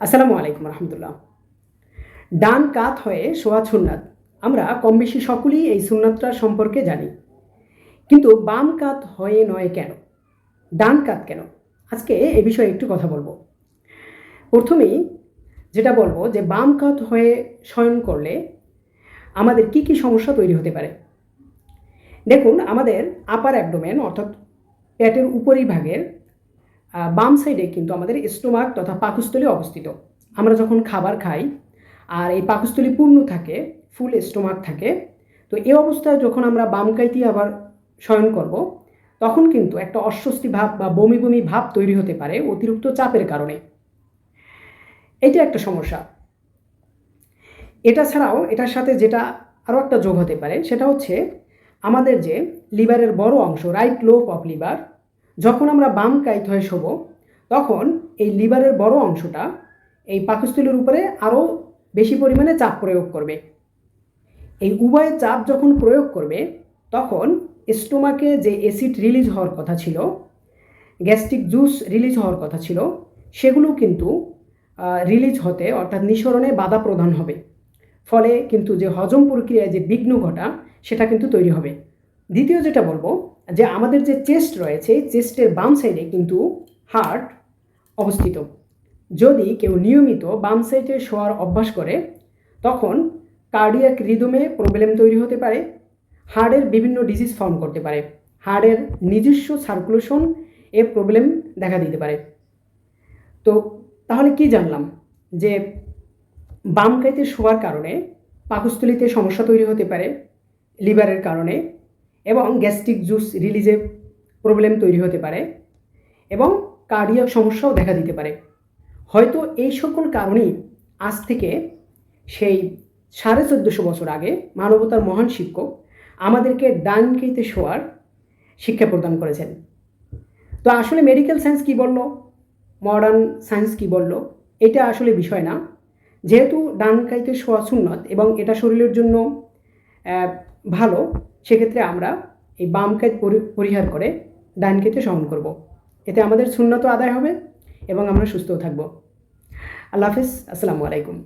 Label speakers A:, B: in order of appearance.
A: আসসালামু আলাইকুম রহমতুল্লাহ। ডান কাত হয়ে শোয়া সুন্নাত। আমরা কম বেশি সকলেই এই সুন্নাতটা সম্পর্কে জানি। কিন্তু বাম কাত হয়ে নয় কেন? ডান কাত কেন? আজকে এ বিষয়ে একটু কথা বলব। প্রথমেই যেটা বলব যে বাম কাত হয়ে শয়ন করলে আমাদের কি কি সমস্যা তৈরি হতে পারে? দেখুন, আমাদের আপার অ্যাবডোমেন অর্থাৎ পেটের উপরিভাগের বাম সাইডে কিন্তু আমাদের স্টোমাক তথা পাকস্থলী অবস্থিত। আমরা যখন খাবার খাই, আর এই পাকস্থলী পূর্ণ থাকে ফুল স্টোমাক থাকে, তো এই অবস্থায় যখন আমরা বাম কাইতে আবার শয়ন করব, তখন কিন্তু একটা অস্বস্তি ভাব বা বমি বমি ভাব তৈরি হতে পারে অতিরিক্ত চাপের কারণে। এটা একটা সমস্যা। এটা ছাড়াও, এটার সাথে যেটা আরও একটা যোগ হতে পারে, সেটা হচ্ছে আমাদের যে লিভারের বড় অংশ রাইট লোভ অফ লিভার যখন আমরা বাম কাইত হয়ে শোব, তখন এই লিভারের বড় অংশটা এই পাকস্থলীর উপরে আরও বেশি পরিমাণে চাপ প্রয়োগ করবে। এই উভয় চাপ যখন প্রয়োগ করবে, তখন স্টোমাকে যে অ্যাসিড রিলিজ হওয়ার কথা ছিল, গ্যাস্ট্রিক জুস রিলিজ হওয়ার কথা ছিল, সেগুলো কিন্তু রিলিজ হতে অর্থাৎ নিঃসরণে বাধা প্রদান হবে। ফলে কিন্তু যে হজম প্রক্রিয়ায় যে বিঘ্ন ঘটা, সেটা কিন্তু তৈরি হবে। দ্বিতীয় যেটা বলব যে আমাদের যে চেস্ট রয়েছে, চেস্টের বাম সাইডে কিন্তু হার্ট অবস্থিত। যদি কেউ নিয়মিত বাম সাইডে শোয়ার অভ্যাস করে, তখন কার্ডিয়াক রিদমে প্রবলেম তৈরি হতে পারে হার্টের বিভিন্ন ডিজিজ ফর্ম করতে পারে হার্টের নিজস্ব সার্কুলেশন এ প্রবলেম দেখা দিতে পারে। তো তাহলে কি জানলাম? যে বাম কাইতে শোয়ার কারণে পাকস্থলিতে সমস্যা তৈরি হতে পারে লিভারের কারণে এবং গ্যাস্ট্রিক জুস রিলিজে প্রবলেম তৈরি হতে পারে এবং কার্ডিয়াক সমস্যাও দেখা দিতে পারে। হয়তো এই সকল কারণেই আজ থেকে সেই সাড়ে চোদ্দোশো বছর আগে মানবতার মহান শিক্ষক আমাদেরকে ডান কেতে শোয়ার শিক্ষা প্রদান করেছেন। তো আসলে মেডিকেল সায়েন্স কি বলল? মডার্ন সায়েন্স কি বলল? এটা আসলে বিষয় না। যেহেতু ডান কাইতে শোয়া সুন্নত এবং এটা শরীরের জন্য ভালো সেক্ষেত্রে আমরা এই বাম কাজ পরিহার করে ডান কাইতে সহন করব। এতে আমাদের শূন্যত আদায় হবে এবং আমরা সুস্থও থাকব আল্লাহ হাফিজ, আসসালামু আলাইকুম